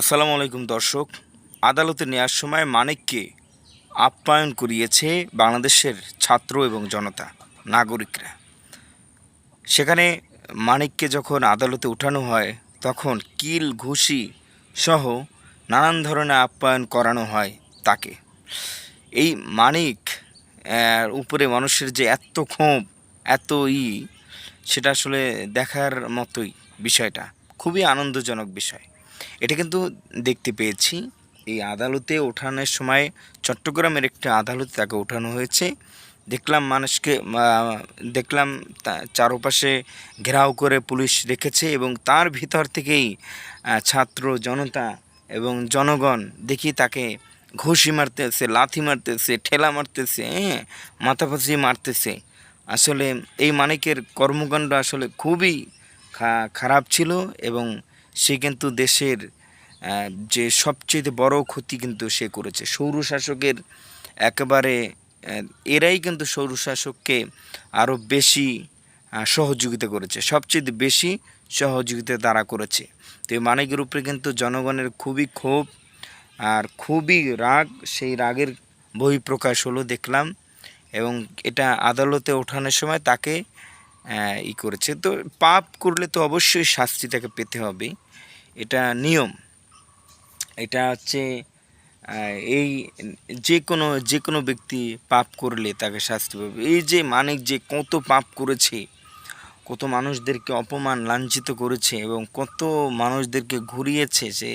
আসসালামু আলাইকুম দর্শক। আদালতে নেওয়ার সময় মানিককে আপ্যায়ন করিয়েছে বাংলাদেশের ছাত্র এবং জনতা, নাগরিকরা। সেখানে মানিককে যখন আদালতে উঠানো হয়, তখন কিল, ঘুষি সহ নানান ধরনের আপ্যায়ন করানো হয় তাকে। এই মানিক উপরে মানুষের যে এত ক্ষোভ, এত ই, সেটা আসলে দেখার মতোই বিষয়টা। খুবই আনন্দজনক বিষয়। এটা কিন্তু দেখতে পেয়েছি। এই আদালতে ওঠানোর সময় চট্টগ্রামের একটি আদালতে তাকে ওঠানো হয়েছে। দেখলাম মানুষকে দেখলাম চারপাশে ঘেরাও করে পুলিশ রেখেছে এবং তার ভিতর থেকেই ছাত্র জনতা এবং জনগণ দেখি তাকে ঘুষি মারতেছে, লাথি মারতেছে, ঠেলা মারতেছে হ্যাঁ মাথাপাচি মারতেছে। আসলে এই মানিকের কর্মকাণ্ড আসলে খুবই খারাপ ছিল এবং সে কিন্তু দেশের যে সবচেয়ে বড় ক্ষতি কিন্তু সে করেছে। সৌরশাসকের একেবারে এরাই কিন্তু সৌরশাসককে আরও বেশি সহযোগিতা করেছে। সবচেয়ে বেশি সহযোগিতা তারা করেছে। তো এই মানিকের উপরে কিন্তু জনগণের খুবই ক্ষোভ আর খুবই রাগ, সেই রাগের বহিঃপ্রকাশ হলো দেখলাম এবং এটা আদালতে ওঠানোর সময় তাকে ই করেছে। তো পাপ করলে তো অবশ্যই শাস্তি তাকে পেতে হবে। এটা নিয়ম। এটা হচ্ছে এই যে কোনো যে কোনো ব্যক্তি পাপ করলে তাকে শাস্তি পাবে। এই যে মানিক যে কত পাপ করেছে, কত মানুষদেরকে অপমান লাঞ্ছিত করেছে এবং কত মানুষদেরকে ঘুরিয়েছে, সে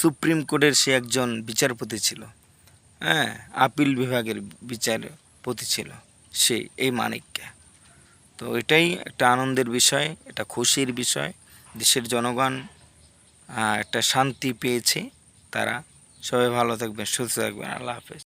সুপ্রিম কোর্টের সে একজন বিচারপতি ছিল। হ্যাঁ আপিল বিভাগের বিচারপতি ছিল সে, এই মানিককে। তো এটাই একটা আনন্দের বিষয়, এটা খুশির বিষয়। দেশের জনগণ একটা শান্তি পেয়েছে তারা। সবাই ভালো থাকবেন, সুস্থ থাকবেন। আল্লাহ হাফেজ।